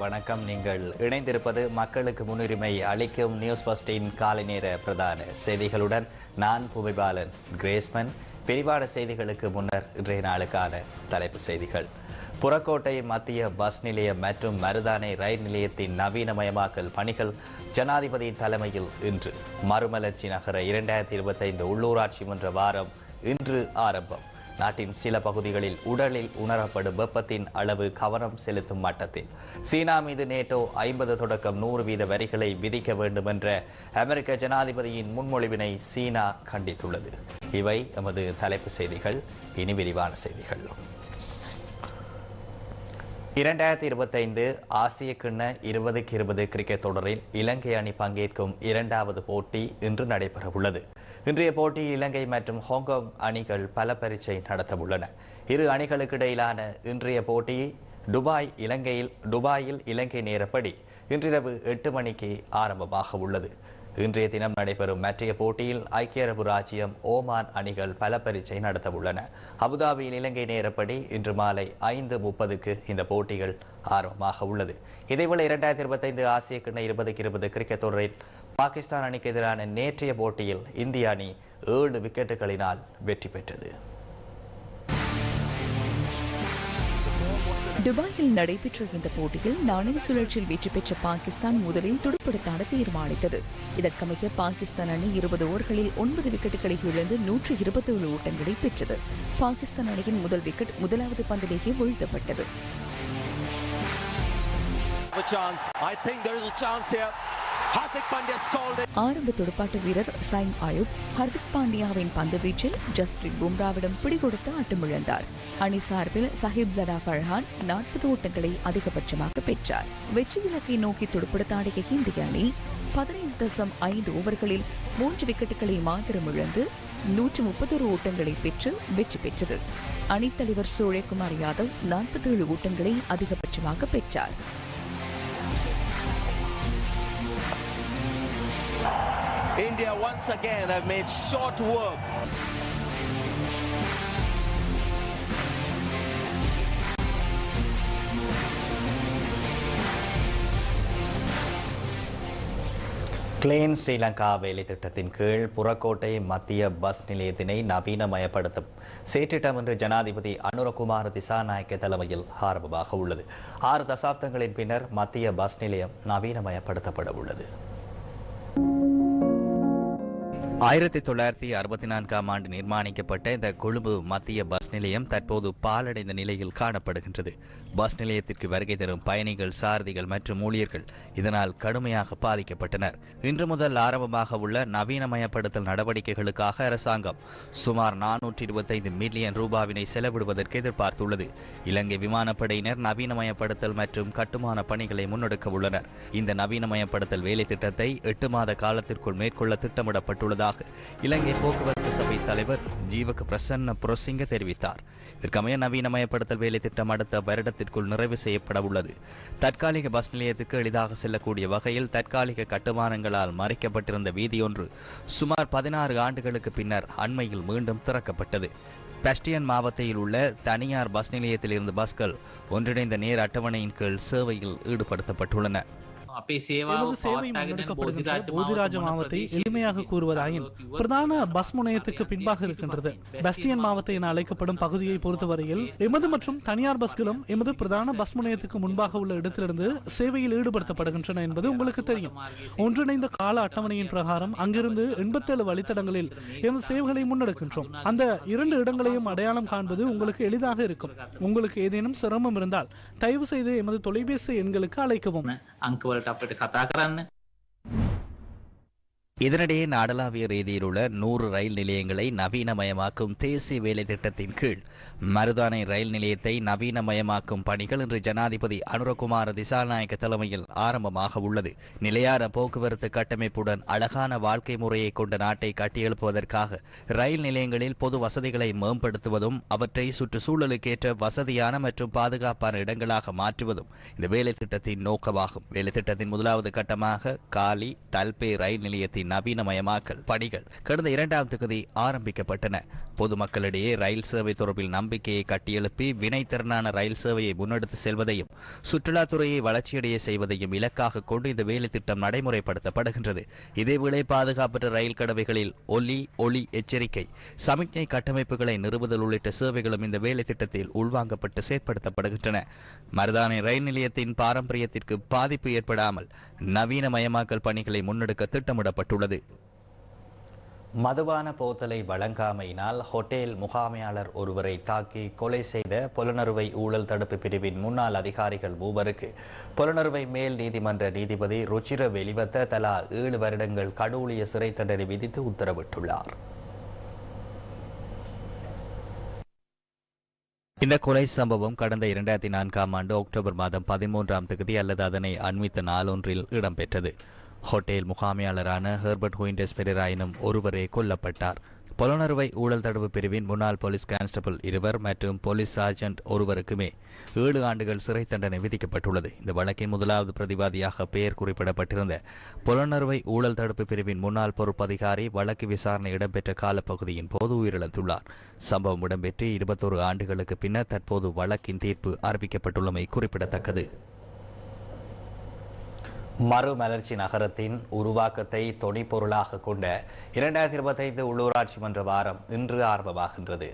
வணக்கம். நீங்கள் இணைந்திருப்பது மக்களுக்கு முன்னுரிமை அளிக்கும் நியூஸ் பஸ்டின் காலை நேர பிரதான செய்திகளுடன் நான் புவிபாலன் கிரேஸ்மன் விரிவான செய்திகளுக்கு முன்னர் இன்றைய நாளுக்கான தலைப்பு செய்திகள். புறக்கோட்டை மத்திய பஸ் நிலையம் மற்றும் மருதானை ரயில் நிலையத்தின் நவீனமயமாக்கல் பணிகள் ஜனாதிபதி தலைமையில் இன்று. மறுமலர்ச்சி நகர இரண்டாயிரத்தி இருபத்தைந்து உள்ளூராட்சி மன்ற வாரம் இன்று ஆரம்பம். நாட்டின் சில பகுதிகளில் உடலில் உணரப்படும் வெப்பத்தின் அளவு கவனம் செலுத்தும் மட்டத்தில். சீனா மீது நேட்டோ ஐம்பது தொடக்கம் நூறு வீத வரிகளை விதிக்க வேண்டும் என்ற அமெரிக்க ஜனாதிபதியின் முன்மொழிவினை சீனா கண்டித்துள்ளது. இவை எமது தலைப்பு செய்திகள். இனி விரிவான செய்திகள். இரண்டாயிரத்தி இருபத்தைந்து ஆசிய கிண்ண இருபதுக்கு இருபது கிரிக்கெட் தொடரில் இலங்கை அணி பங்கேற்கும் இரண்டாவது போட்டி இன்று நடைபெறவுள்ளது. இன்றைய போட்டி இலங்கை மற்றும் ஹாங்காங் அணிகள் பல பரீட்சை நடத்தவுள்ளன. இரு அணிகளுக்கு இடையிலான இன்றைய போட்டி துபாய் இலங்கையில் துபாயில் இலங்கை நேரப்படி இன்றிரவு எட்டு மணிக்கு ஆரம்பமாக உள்ளது. இன்றைய தினம் நடைபெறும் மற்றைய போட்டியில் ஐக்கிய அரபு ராஜ்யம் ஓமான் அணிகள் பல பரீட்சை நடத்தவுள்ளன. அபுதாபியில் இலங்கை நேரப்படி இன்று மாலை ஐந்து முப்பதுக்கு இந்த போட்டிகள் ஆரம்பமாக உள்ளது. இதேபோல இரண்டாயிரத்தி இருபத்தைந்து ஆசிய கிண்ண இருபதுக்கு இருபது கிரிக்கெட் தொடரில் பாகிஸ்தான் அணிக்கு எதிரான நேற்றைய போட்டியில் இந்திய அணி ஏழு விக்கெட்டுகளினால் வெற்றி பெற்றது. துபாயில் நடைபெற்ற இந்த போட்டியில் நாணய சுழற்சியில் வெற்றி பெற்ற பாகிஸ்தான் முதலில் துடுப்படுத்தாட தீர்மானித்தது. இதற்கமைய பாகிஸ்தான் அணி இருபது ஓவர்களில் ஒன்பது விக்கெட்டுகளை இழந்து நூற்று இருபத்தேழு ஓட்டங்களை பெற்றது. பாகிஸ்தான் அணியின் முதல் விக்கெட் முதலாவது பந்திலேயே வீழ்த்தப்பட்டது. ஆரம்ப துடுப்பாட்ட வீரர் சைன் ஆயுப் ஹர்திக் பாண்டியாவின் பந்து வீச்சில் ஜஸ்பிரித் பும்ராவிடம் பிடிகொடுத்து ஆட்டமிழந்தார். அணி சார்பில் சஹிப் ஜடா ஃபர்ஹான் நாற்பது ஓட்டங்களை அதிகபட்சமாக பெற்றார். வெற்றி இலக்கை நோக்கி துடுப்படுத்தாடிய இந்திய அணி பதினைந்து தசம் ஐந்து ஓவர்களில் மூன்று விக்கெட்டுகளை மாத்திரம் இழந்து நூற்று முப்பத்தொரு ஓட்டங்களை பெற்று வெற்றி பெற்றது. அணித்தலைவர் சூரியகுமார் யாதவ் நாற்பத்தேழு ஓட்டங்களை அதிகபட்சமாக பெற்றார். India once again have made short work. Clean Sri Lanka வேலை திட்டத்தின் கீழ் புறக்கோட்டை மத்திய பஸ் நிலையத்தினை நவீனமயப்படுத்தும். சேற்றிட்டம் என்று ஜனாதிபதி அனுரகுமார் திசாநாயக்க தலைமையில் ஆரம்பமாக உள்ளது. ஆறு தசாப்தங்களின் பின்னர் மத்திய பஸ் நிலையம் நவீனமயப்படுத்தப்பட உள்ளது. ஆயிரத்தி தொள்ளாயிரத்தி அறுபத்தி நான்காம் ஆண்டு நிர்மாணிக்கப்பட்ட இந்த கொழும்பு மத்திய பஸ் நிலையம் தற்போது பாலடைந்த நிலையில் காணப்படுகின்றது. பஸ் நிலையத்திற்கு வருகை தரும் பயணிகள் சாரதிகள் மற்றும் ஊழியர்கள் இதனால் கடுமையாக பாதிக்கப்பட்டனர். இன்று முதல் ஆரம்பமாக உள்ள நவீனமயப்படுத்தல் நடவடிக்கைகளுக்காக அரசாங்கம் சுமார் நானூற்றி இருபத்தைந்து மில்லியன் ரூபாவினை செலவிடுவதற்கு எதிர்பார்த்துள்ளது. இலங்கை விமானப்படையினர் நவீனமயப்படுத்தல் மற்றும் கட்டுமான பணிகளை முன்னெடுக்க உள்ளனர். இந்த நவீனமயப்படுத்தல் வேலை திட்டத்தை எட்டு மாத காலத்திற்குள் மேற்கொள்ள திட்டமிடப்பட்டுள்ளதாக இலங்கை போக்குவரத்து சபை தலைவர் ஜீவக பிரசன்ன புரசிங்க தெரிவித்தார். இதற்கமைய நவீனமயப்படுத்தல் வேலை திட்டம் அடுத்த வருடத்திற்குள் நிறைவு செய்யப்பட உள்ளது. தற்காலிக பஸ் நிலையத்துக்கு எளிதாக செல்லக்கூடிய வகையில் தற்காலிக கட்டுமானங்களால் மறைக்கப்பட்டிருந்த வீதியொன்று சுமார் பதினாறு ஆண்டுகளுக்கு பின்னர் அண்மையில் மீண்டும் திறக்கப்பட்டது. பெஸ்டியன் மாவட்டத்தில் உள்ள தனியார் பஸ் நிலையத்தில் இருந்து பஸ்கள் ஒன்றிணைந்த நேர் அட்டவணையின் கீழ் சேவையில் ஈடுபடுத்தப்பட்டுள்ளன. போதிராஜ மாவத்தை எளிமையாக கூறுவதாயின் பிரதான பஸ் முனையத்துக்கு பின்பாக இருக்கின்றது பஸ்டியன் மாவத்தை என அழைக்கப்படும் பகுதியை பொறுத்தவரையில் எமது மற்றும் தனியார் பஸ்களும் எமது பிரதான பஸ் முனையத்துக்கு முன்பாக உள்ள இடத்திலிருந்து சேவையில் ஈடுபடுத்தப்படுகின்றன என்பது உங்களுக்கு தெரியும். ஒன்றிணைந்த கால அட்டவணையின் பிரகாரம் அங்கிருந்து எண்பத்தேழு வழித்தடங்களில் எமது சேவைகளை முன்னெடுக்கின்றோம். அந்த இரண்டு இடங்களையும் அடையாளம் காண்பது உங்களுக்கு எளிதாக இருக்கும். உங்களுக்கு ஏதேனும் சிரமம் இருந்தால் தயவு செய்து எமது தொலைபேசி எண்களுக்கு அழைக்கவும் අපට කතා කරන්න. இதனிடையே நாடளாவிய ரீதியில் உள்ள நூறு ரயில் நிலையங்களை நவீனமயமாக்கும் தேசிய வேலை திட்டத்தின் கீழ் மருதானை ரயில் நிலையத்தை நவீனமயமாக்கும் பணிகள் இன்று ஜனாதிபதி அனுரகுமார திசாநாயக்க தலைமையில் ஆரம்பமாக உள்ளது. நிலையான போக்குவரத்து கட்டமைப்புடன் அழகான வாழ்க்கை முறையை கொண்ட நாட்டை கட்டியெழுப்புவதற்காக ரயில் நிலையங்களில் பொது வசதிகளை மேம்படுத்துவதும் அவற்றை சுற்றுச்சூழலுக்கேற்ற வசதியான மற்றும் பாதுகாப்பான இடங்களாக மாற்றுவதும் இந்த வேலை திட்டத்தின் நோக்கமாகும். வேலை திட்டத்தின் முதலாவது கட்டமாக காலி தல்பே ரயில் நிலையத்தின் நவீனமயமாக்கல் பணிகள் கடந்த இரண்டாம் தொகுதி ஆரம்பிக்கப்பட்டன. பொதுமக்களிடையே ரயில் சேவை தொடர்பில் நம்பிக்கையை கட்டியெழுப்பி வினைத்திறனான ரயில் சேவையை முன்னெடுத்து செல்வதையும் சுற்றுலாத்துறையை வளர்ச்சியடைய செய்வதையும் இலக்காக கொண்டு இந்த வேலை திட்டம் நடைமுறைப்படுத்தப்படுகின்றது. இதேவேளை பாதுகாப்பற்ற ரயில் கடவைகளில் ஒலி ஒளி எச்சரிக்கை சமிக்ஞை கட்டமைப்புகளை நிறுவுதல் உள்ளிட்ட சேவைகளும் இந்த வேலை திட்டத்தில் உள்வாங்கப்பட்டு செயற்படுத்தப்படுகின்றன. மருதானை ரயில் நிலையத்தின் பாரம்பரியத்திற்கு பாதிப்பு ஏற்படாமல் நவீனமயமாக்கல் பணிகளை முன்னெடுக்க திட்டமிடப்பட்டுள்ளது. மதுபான போத்தலை வழங்காமையினால் ஹோட்டல் முகாமையாளர் ஒருவரை தாக்கி கொலை செய்த புலனறுவை ஊழல் தடுப்பு பிரிவின் முன்னாள் அதிகாரிகள் மூவருக்கு. புலனறுவை மேல் நீதிமன்ற நீதிபதி ருச்சிர வெளிவத்த தலா ஏழு வருடங்கள் கடூழிய சிறை தண்டனை விதித்து உத்தரவிட்டுள்ளார். இந்த கொலை சம்பவம் கடந்த இரண்டாயிரத்தி நான்காம் ஆண்டு அக்டோபர் மாதம் பதிமூன்றாம் தேதி அல்லது அதனை அண்மித்த நாளொன்றில் இடம்பெற்றது. ஹோட்டல் முகாமையாளரான ஹெர்பர்ட் ஹூயின்டஸ் பெரேரா எனும் ஒருவரே கொல்லப்பட்டார். புலனறுவை ஊழல் தடுப்பு பிரிவின் முன்னாள் போலீஸ் கான்ஸ்டபிள் இருவர் மற்றும் போலீஸ் சார்ஜென்ட் ஒருவருக்குமே ஏழு ஆண்டுகள் சிறை தண்டனை விதிக்கப்பட்டுள்ளது. இந்த வழக்கின் முதலாவது பிரதிவாதியாக பெயர் குறிப்பிடப்பட்டிருந்த புலனறுவை ஊழல் தடுப்பு பிரிவின் முன்னாள் பொறுப்பதிகாரி வழக்கு விசாரணை இடம்பெற்ற காலப்பகுதியின் போது உயிரிழந்துள்ளார். சம்பவம் இடம்பெற்று இருபத்தோரு ஆண்டுகளுக்கு பின்னர் தற்போது வழக்கின் தீர்ப்பு அறிவிக்கப்பட்டுள்ளமை குறிப்பிடத்தக்கது. மறுமலர்ச்சி நகரத்தின் உருவாக்கத்தை தொனிப்பொருளாக கொண்ட இரண்டாயிரத்தி இருபத்தைந்து உள்ளூராட்சி மன்ற வாரம் இன்று ஆரம்பமாகின்றது.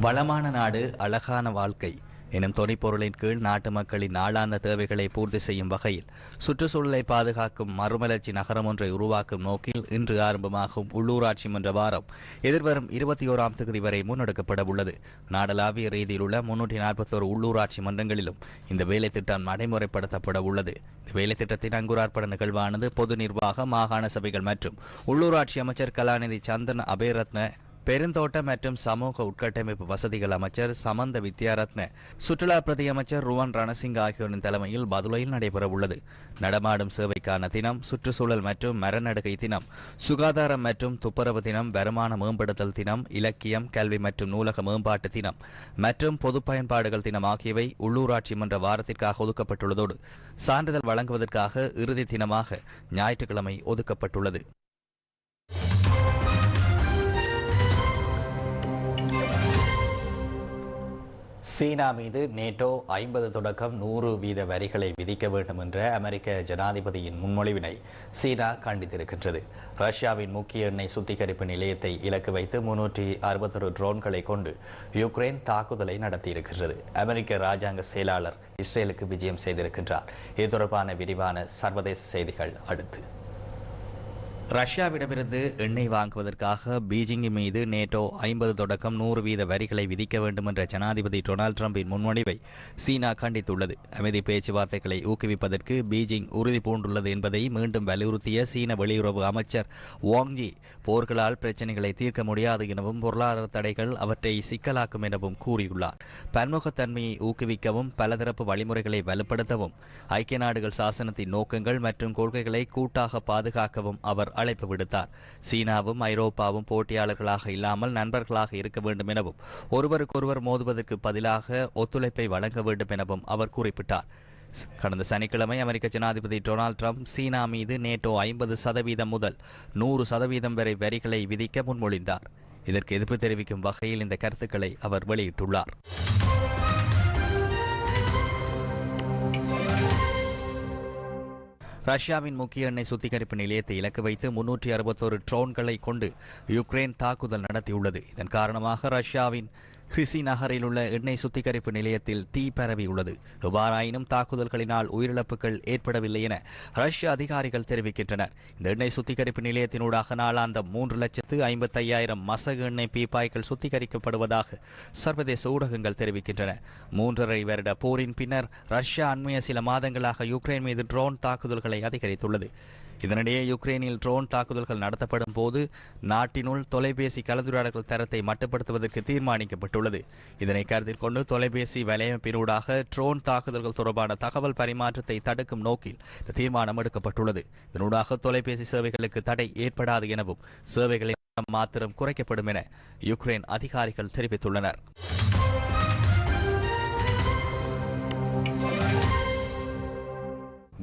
வளமான நாடு அழகான வாழ்க்கை எனும் துணைப்பொருளின் கீழ் நாட்டு மக்களின் நாளாந்த தேவைகளை பூர்த்தி செய்யும் வகையில் சுற்றுச்சூழலை பாதுகாக்கும் மறுமலர்ச்சி நகரம் ஒன்றை உருவாக்கும் நோக்கில் இன்று ஆரம்பமாகும் உள்ளூராட்சி மன்ற வாரம். எதிர்வரும் இருபத்தி ஓராம் தேதி வரை முன்னெடுக்கப்பட உள்ளது. நாடளாவிய ரீதியில் உள்ள முன்னூற்றி நாற்பத்தோரு உள்ளூராட்சி மன்றங்களிலும் இந்த வேலை திட்டம் நடைமுறைப்படுத்தப்பட உள்ளது. இந்த வேலை திட்டத்தின் நிகழ்வானது பொது நிர்வாக மாகாண சபைகள் மற்றும் உள்ளூராட்சி அமைச்சர் கலாநிதி சந்தன் அபேரத்ன பெருந்தோட்ட மற்றும் சமூக உட்கட்டமைப்பு வசதிகள் அமைச்சர் சமந்த வித்யாரத்ன சுற்றுலா பிரதி அமைச்சர் ருவன் ரணசிங் ஆகியோரின் தலைமையில் பதுளையில் நடைபெறவுள்ளது. நடமாடும் சேவைக்கான தினம் சுற்றுச்சூழல் மற்றும் மரநடுகை தினம் சுகாதாரம் மற்றும் துப்புரவு தினம் வருமான மேம்படுத்தல் தினம் இலக்கியம் கல்வி மற்றும் நூலக மேம்பாட்டு தினம் மற்றும் பொது பயன்பாடுகள் தினம் ஆகியவை உள்ளூராட்சி மன்ற வாரத்திற்காக ஒதுக்கப்பட்டுள்ளதோடு சான்றிதழ் வழங்குவதற்காக இறுதி தினமாக ஞாயிற்றுக்கிழமை ஒதுக்கப்பட்டுள்ளது. சீனா மீது நேட்டோ ஐம்பது தொடக்கம் நூறு வீத வரிகளை விதிக்க வேண்டும் என்ற அமெரிக்க ஜனாதிபதியின் முன்மொழிவினை சீனா கண்டித்திருக்கின்றது. ரஷ்யாவின் முக்கிய எண்ணெய் சுத்திகரிப்பு நிலையத்தை இலக்கு வைத்து முன்னூற்றி அறுபத்தொரு ட்ரோன்களை கொண்டு யுக்ரைன் தாக்குதலை நடத்தியிருக்கின்றது. அமெரிக்க ராஜாங்க செயலாளர் இஸ்ரேலுக்கு விஜயம் செய்திருக்கின்றார். இது தொடர்பான விரிவான சர்வதேச செய்திகள் அடுத்து. ரஷ்யாவிடமிருந்து எண்ணெய் வாங்குவதற்காக பீஜிங் மீது நேட்டோ ஐம்பது தொடக்கம் நூறு வீத வரிகளை விதிக்க வேண்டும் என்ற ஜனாதிபதி டொனால்ட் ட்ரம்பின் முன்மொழிவை சீனா கண்டித்துள்ளது. அமைதி பேச்சுவார்த்தைகளை ஊக்குவிப்பதற்கு பீஜிங் உறுதி பூண்டுள்ளது என்பதை மீண்டும் வலியுறுத்திய சீன வெளியுறவு அமைச்சர் வாங்ஜி போர்களால் பிரச்சினைகளை தீர்க்க முடியாது எனவும் பொருளாதார தடைகள் அவற்றை சிக்கலாக்கும் எனவும் கூறியுள்ளார். பன்முகத்தன்மையை ஊக்குவிக்கவும் பலதரப்பு வழிமுறைகளை வலுப்படுத்தவும் ஐக்கிய நாடுகள் சாசனத்தின் நோக்கங்கள் மற்றும் கொள்கைகளை கூட்டாக பாதுகாக்கவும் அவர் அழைப்பு விடுத்தார். சீனாவும் ஐரோப்பாவும் போட்டியாளர்களாக இல்லாமல் நண்பர்களாக இருக்க வேண்டும் எனவும் ஒருவருக்கொருவர் மோதுவதற்கு பதிலாக ஒத்துழைப்பை வழங்க வேண்டும் எனவும் அவர் குறிப்பிட்டார். கடந்த சனிக்கிழமை அமெரிக்க ஜனாதிபதி டொனால்ட் ட்ரம்ப் சீனா மீது நேட்டோ ஐம்பது சதவீதம் முதல் நூறு சதவீதம் வரை வரிகளை விதிக்க முன்மொழிந்தார். இதற்கு எதிர்ப்பு தெரிவிக்கும் வகையில் இந்த கருத்துக்களை அவர் வெளியிட்டுள்ளார். ரஷ்யாவின் முக்கிய எண்ணெய் சுத்திகரிப்பு நிலையத்தை இலக்கு வைத்து முன்னூற்றி அறுபத்தோரு ட்ரோன்களை கொண்டு யுக்ரைன் தாக்குதல் நடத்தியுள்ளது. இதன் காரணமாக ரஷ்யாவின் ஹிசி நகரில் உள்ள எண்ணெய் சுத்திகரிப்பு நிலையத்தில் தீ பரவி உள்ளது. எவ்வாறாயினும் தாக்குதல்களினால் உயிரிழப்புகள் ஏற்படவில்லை என ரஷ்ய அதிகாரிகள் தெரிவிக்கின்றனர். இந்த எண்ணெய் சுத்திகரிப்பு நிலையத்தினூடாக நாளாந்த மூன்று லட்சத்து ஐம்பத்தையாயிரம் மசகு எண்ணெய் பீப்பாய்கள் சுத்திகரிக்கப்படுவதாக சர்வதேச ஊடகங்கள் தெரிவிக்கின்றன. மூன்றரை வருட போரின் பின்னர் ரஷ்யா அண்மைய சில மாதங்களாக யுக்ரைன் மீது ட்ரோன் தாக்குதல்களை அதிகரித்துள்ளது. இதனிடையே யுக்ரைனில் ட்ரோன் தாக்குதல்கள் நடத்தப்படும் போது நாட்டினுள் தொலைபேசி கலந்துரையாடல்கள் தரத்தை மட்டுப்படுத்துவதற்கு தீர்மானிக்கப்பட்டுள்ளது. இதனை கருத்தில் கொண்டு தொலைபேசி வலையமைப்பினூடாக ட்ரோன் தாக்குதல்கள் தொடர்பான தகவல் பரிமாற்றத்தை தடுக்கும் நோக்கில் இந்த தீர்மானம் எடுக்கப்பட்டுள்ளது. இதனூடாக தொலைபேசி சேவைகளுக்கு தடை ஏற்படாது எனவும் சேவைகளை மாத்திரம் குறைக்கப்படும் என யுக்ரைன் அதிகாரிகள் தெரிவித்துள்ளனர்.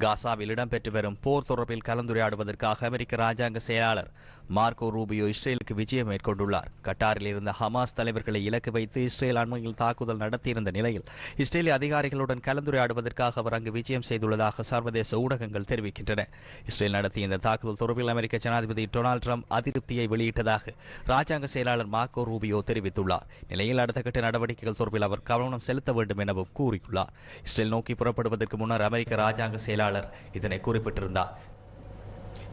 காசாவில் இடம்பெற்று வரும் போர் தொடர்பில் கலந்துரையாடுவதற்காக அமெரிக்க ராஜாங்க செயலாளர் மார்க்கோ ரூபியோ இஸ்ரேலுக்கு விஜயம் மேற்கொண்டுள்ளார். கட்டாரில் இருந்த ஹமாஸ் தலைவர்களை இலக்கு வைத்து இஸ்ரேல் அண்மையில் தாக்குதல் நடத்தியிருந்த நிலையில் இஸ்ரேலிய அதிகாரிகளுடன் கலந்துரையாடுவதற்காக அவர் அங்கு விஜயம் செய்துள்ளதாக சர்வதேச ஊடகங்கள் தெரிவிக்கின்றன. இஸ்ரேல் நடத்திய இந்த தாக்குதல் தொடர்பில் அமெரிக்க ஜனாதிபதி டொனால்டு ட்ரம்ப் அதிருப்தியை வெளியிட்டதாக ராஜாங்க செயலாளர் மார்க்கோ ரூபியோ தெரிவித்துள்ளார். நிலையில் அடுத்த கட்ட நடவடிக்கைகள் தொடர்பில் அவர் கவனம் செலுத்த வேண்டும் எனவும் கூறியுள்ளார். இஸ்ரேல் நோக்கி புறப்படுவதற்கு முன்னர் அமெரிக்க ராஜாங்க செயலாளர் இதனை குறிப்பிட்டிருந்தார்.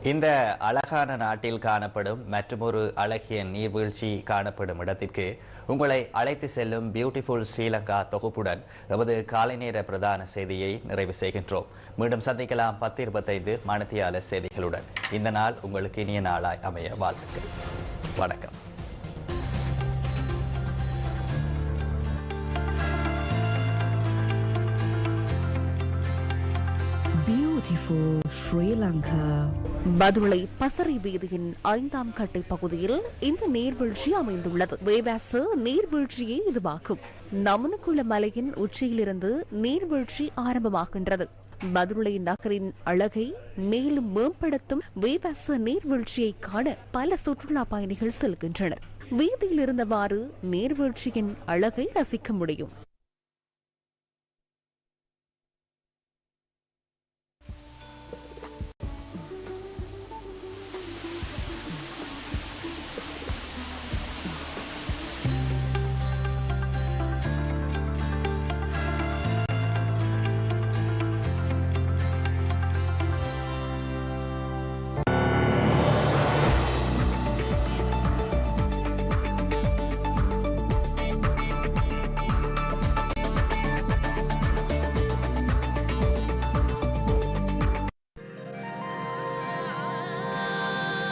இந்த அழகான நாட்டில் காணப்படும் மற்றொரு அழகிய நீர்வீழ்ச்சி காணப்படும் இடத்திற்கு உங்களை அழைத்து செல்லும் பியூட்டிஃபுல் ஸ்ரீலங்கா தொகுப்புடன் எமது காலை நேர பிரதான செய்தியை நிறைவு செய்கின்றோம். மீண்டும் சந்திக்கலாம் பத்து இருபத்தைந்து மணத்தியால செய்திகளுடன். இந்த நாள் உங்களுக்கு இனிய நாளாய் அமைய வாழ்த்துக்கள். வணக்கம். Beautiful Sri Lanka Lanka. Badulla Passara வீதியின் ஐந்தாம் கட்டை பகுதியில் இந்த நீர்வீழ்ச்சி அமைந்துள்ளது. வேவாசு நீர்வீழ்ச்சியே இதுவாகும் நமனுக்குள மலையின் உச்சியிலிருந்து நீர்வீழ்ச்சி ஆரம்பமாகின்றது. மதுரை நகரின் அழகை மேலும் மேம்படுத்தும் வேவாச நீர்வீழ்ச்சியை காண பல சுற்றுலா பயணிகள் செல்கின்றனர். வீதியில் இருந்தவாறு நீர்வீழ்ச்சியின் அழகை ரசிக்க முடியும்.